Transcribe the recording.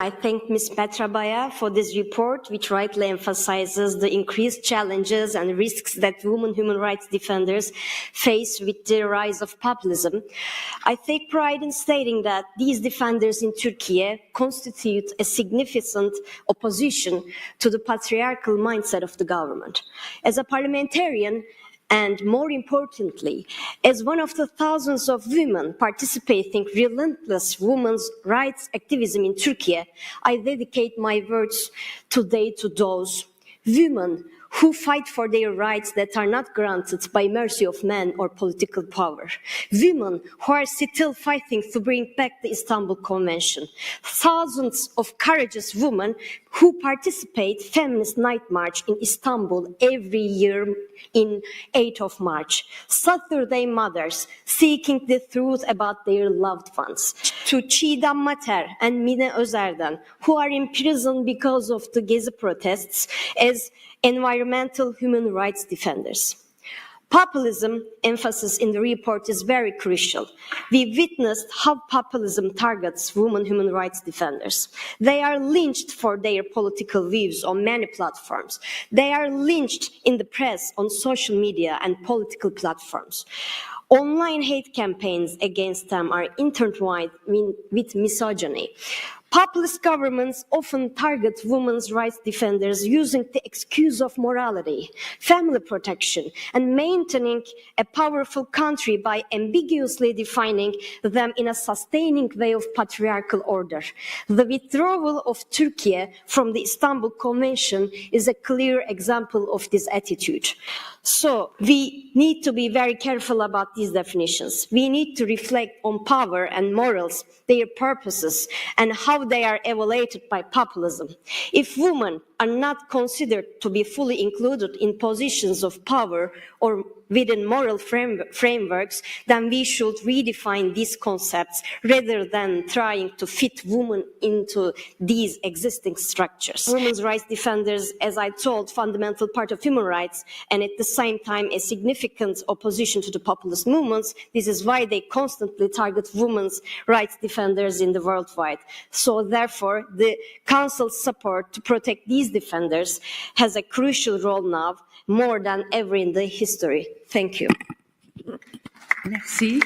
I thank Ms. Petra Baya for this report, which rightly emphasizes the increased challenges and risks that women human rights defenders face with the rise of populism. I take pride in stating that these defenders in Turkey constitute a significant opposition to the patriarchal mindset of the government. As a parliamentarian, and more importantly, as one of the thousands of women participating relentless women's rights activism in Turkey, I dedicate my words today to those women who fight for their rights that are not granted by mercy of men or political power. Women who are still fighting to bring back the Istanbul Convention. Thousands of courageous women who participate feminist night march in Istanbul every year in 8th of March. Saturday mothers seeking the truth about their loved ones. To Çiğdem Mater and Mine Özerden who are in prison because of the Gezi protests as environmental human rights defenders. Populism emphasis in the report is very crucial. We witnessed how populism targets women human rights defenders. They are lynched for their political views on many platforms. They are lynched in the press, on social media and political platforms. Online hate campaigns against them are intertwined with misogyny. Populist governments often target women's rights defenders using the excuse of morality, family protection, and maintaining a powerful country by ambiguously defining them in a sustaining way of patriarchal order. The withdrawal of Turkey from the Istanbul Convention is a clear example of this attitude. So we need to be very careful about these definitions. We need to reflect on power and morals, their purposes, and how they are evaluated by populism. If women are not considered to be fully included in positions of power or within moral frame, frameworks, then we should redefine these concepts rather than trying to fit women into these existing structures. Women's rights defenders, as I told, fundamental part of human rights, and at the same time a significant opposition to the populist movements. This is why they constantly target women's rights defenders in the worldwide. So therefore, the Council's support to protect these defenders has a crucial role now, more than ever in the history. Thank you. Merci.